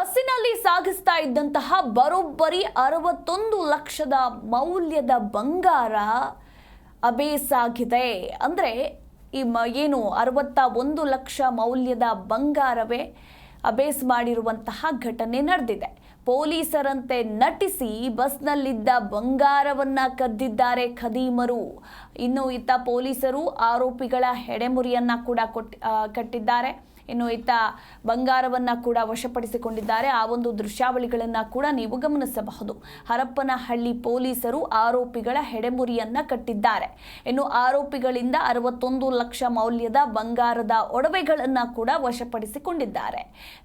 ಬಸ್ಸಿನಲ್ಲಿ ಸಾಗಿಸ್ತಾ ಇದ್ದಂತಹ ಬರೋಬ್ಬರಿ ಅರವತ್ತೊಂದು ಲಕ್ಷದ ಮೌಲ್ಯದ ಬಂಗಾರ ಅಬೇಸಾಗಿದೆ ಅಂದರೆ ಈ ಮ, ಏನು ಅರವತ್ತ ಒಂದು ಲಕ್ಷ ಮೌಲ್ಯದ ಬಂಗಾರವೇ ಅಬೇಸ್ ಮಾಡಿರುವಂತಹ ಘಟನೆ ನಡೆದಿದೆ. ಪೊಲೀಸರಂತೆ ನಟಿಸಿ ಬಸ್ನಲ್ಲಿದ್ದ ಬಂಗಾರವನ್ನ ಕದ್ದಿದ್ದಾರೆ ಖದೀಮರು. ಇನ್ನು ಇತ್ತ ಪೊಲೀಸರು ಆರೋಪಿಗಳ ಹೆಡೆಮುರಿಯನ್ನ ಕೂಡ ಕೊಟ್ಟಿ ಕಟ್ಟಿದ್ದಾರೆ. ಇನ್ನು ಇತ್ತ ಬಂಗಾರವನ್ನ ಕೂಡ ವಶಪಡಿಸಿಕೊಂಡಿದ್ದಾರೆ. ಆ ಒಂದು ದೃಶ್ಯಾವಳಿಗಳನ್ನ ಕೂಡ ನೀವು ಗಮನಿಸಬಹುದು. ಹರಪ್ಪನಹಳ್ಳಿ ಪೊಲೀಸರು ಆರೋಪಿಗಳ ಹೆಡೆಮುರಿಯನ್ನ ಕಟ್ಟಿದ್ದಾರೆ. ಇನ್ನು ಆರೋಪಿಗಳಿಂದ ಅರವತ್ತೊಂದು ಲಕ್ಷ ಮೌಲ್ಯದ ಬಂಗಾರದ ಒಡವೆಗಳನ್ನ ಕೂಡ ವಶಪಡಿಸಿಕೊಂಡಿದ್ದಾರೆ.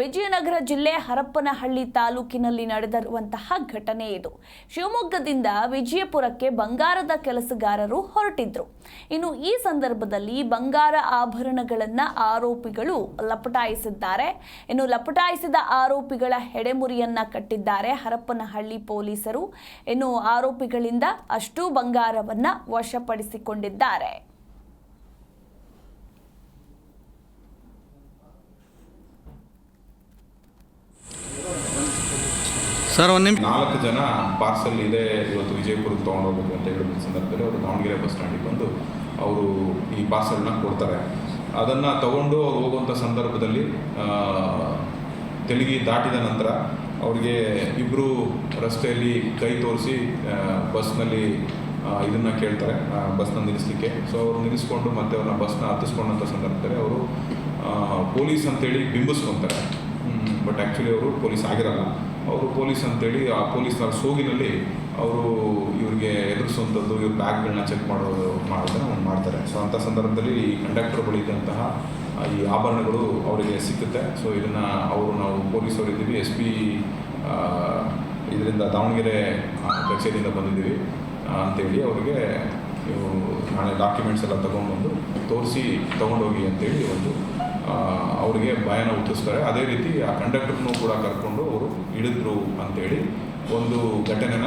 ವಿಜಯನಗರ ಜಿಲ್ಲೆ ಹರಪ್ಪನಹಳ್ಳಿ ತಾಲೂಕಿನಲ್ಲಿ ನಡೆದಿರುವಂತಹ ಘಟನೆ ಇದು. ಶಿವಮೊಗ್ಗದಿಂದ ವಿಜಯಪುರಕ್ಕೆ ಬಂಗಾರದ ಕೆಲಸಗಾರರು ಹೊರಟಿದ್ರು. ಇನ್ನು ಈ ಸಂದರ್ಭದಲ್ಲಿ ಬಂಗಾರ ಆಭರಣಗಳನ್ನ ಆರೋಪಿಗಳು ಲಪಟಾಯಿಸಿದ್ದಾರೆ. ಇನ್ನು ಲಪಟಾಯಿಸಿದ ಆರೋಪಿಗಳ ಹೆಡೆಮುರಿಯನ್ನ ಕಟ್ಟಿದ್ದಾರೆ ಹರಪ್ಪನಹಳ್ಳಿ ಪೊಲೀಸರು. ಇನ್ನು ಆರೋಪಿಗಳಿಂದ ಅಷ್ಟೂ ಬಂಗಾರವನ್ನ ವಶಪಡಿಸಿಕೊಂಡಿದ್ದಾರೆ. ಸರ್ ಒಂದು ನಿಮಿಷ. ನಾಲ್ಕು ಜನ ಪಾರ್ಸಲ್ ಇದೆ. ಇವತ್ತು ವಿಜಯಪುರಕ್ಕೆ ತೊಗೊಂಡೋಗ್ಬೇಕು ಅಂತ ಹೇಳಿದ ಸಂದರ್ಭದಲ್ಲಿ ಅವರು ದಾವಣಗೆರೆ ಬಸ್ ಸ್ಟ್ಯಾಂಡಿಗೆ ಬಂದು ಅವರು ಈ ಪಾರ್ಸಲ್ನ ಕೊಡ್ತಾರೆ. ಅದನ್ನು ತಗೊಂಡು ಅವ್ರು ಹೋಗುವಂಥ ಸಂದರ್ಭದಲ್ಲಿ ತೆಲುಗಿ ದಾಟಿದ ನಂತರ ಅವ್ರಿಗೆ ಇಬ್ಬರು ರಸ್ತೆಯಲ್ಲಿ ಕೈ ತೋರಿಸಿ ಬಸ್ನಲ್ಲಿ ಇದನ್ನು ಕೇಳ್ತಾರೆ ಬಸ್ನ ನಿಲ್ಲಿಸಲಿಕ್ಕೆ. ಸೊ ಅವ್ರು ನಿಲ್ಲಿಸ್ಕೊಂಡು ಮತ್ತೆ ಅವ್ರನ್ನ ಬಸ್ನ ಹತ್ತಿಸ್ಕೊಂಡಂಥ ಸಂದರ್ಭದಲ್ಲಿ ಅವರು ಪೊಲೀಸ್ ಅಂತೇಳಿ ಬಿಂಬಿಸ್ಕೊತಾರೆ. ಬಟ್ ಆ್ಯಕ್ಚುಲಿ ಅವರು ಪೊಲೀಸ್ ಆಗಿರಲ್ಲ. ಅವರು ಪೊಲೀಸ್ ಅಂತೇಳಿ ಆ ಪೊಲೀಸ್ನ ಸೋಗಿನಲ್ಲಿ ಅವರು ಇವ್ರಿಗೆ ಎದುರಿಸುವಂಥದ್ದು ಇವ್ರ ಬ್ಯಾಗ್ಗಳನ್ನ ಚೆಕ್ ಮಾಡೋದು ಮಾಡೋದನ್ನು ಅವ್ರು ಮಾಡ್ತಾರೆ. ಸೊ ಅಂಥ ಸಂದರ್ಭದಲ್ಲಿ ಈ ಕಂಡಕ್ಟರ್ ಬಳಿ ಇದ್ದಂತಹ ಈ ಆಭರಣಗಳು ಅವರಿಗೆ ಸಿಕ್ಕುತ್ತೆ. ಸೊ ಇದನ್ನು ಅವರು ನಾವು ಪೊಲೀಸವ್ರು ಇದ್ದೀವಿ, ಎಸ್ ಪಿ ಇದರಿಂದ ದಾವಣಗೆರೆ ಕಚೇರಿಯಿಂದ ಬಂದಿದ್ದೀವಿ ಅಂತೇಳಿ ಅವರಿಗೆ ನೀವು ನಾಳೆ ಡಾಕ್ಯುಮೆಂಟ್ಸ್ ಎಲ್ಲ ತೊಗೊಂಡ್ಬಂದು ತೋರಿಸಿ, ತೊಗೊಂಡೋಗಿ ಅಂತೇಳಿ ಒಂದು ಅವರಿಗೆ ಭಯನ ಹುಟ್ಟಿಸ್ತಾರೆ. ಅದೇ ರೀತಿ ಆ ಕಂಡಕ್ಟರ್ನೂ ಕೂಡ ಕರ್ಕೊಂಡು ಅವರು ಹಿಡಿದ್ರು ಅಂತೇಳಿ ಒಂದು ಘಟನೆನ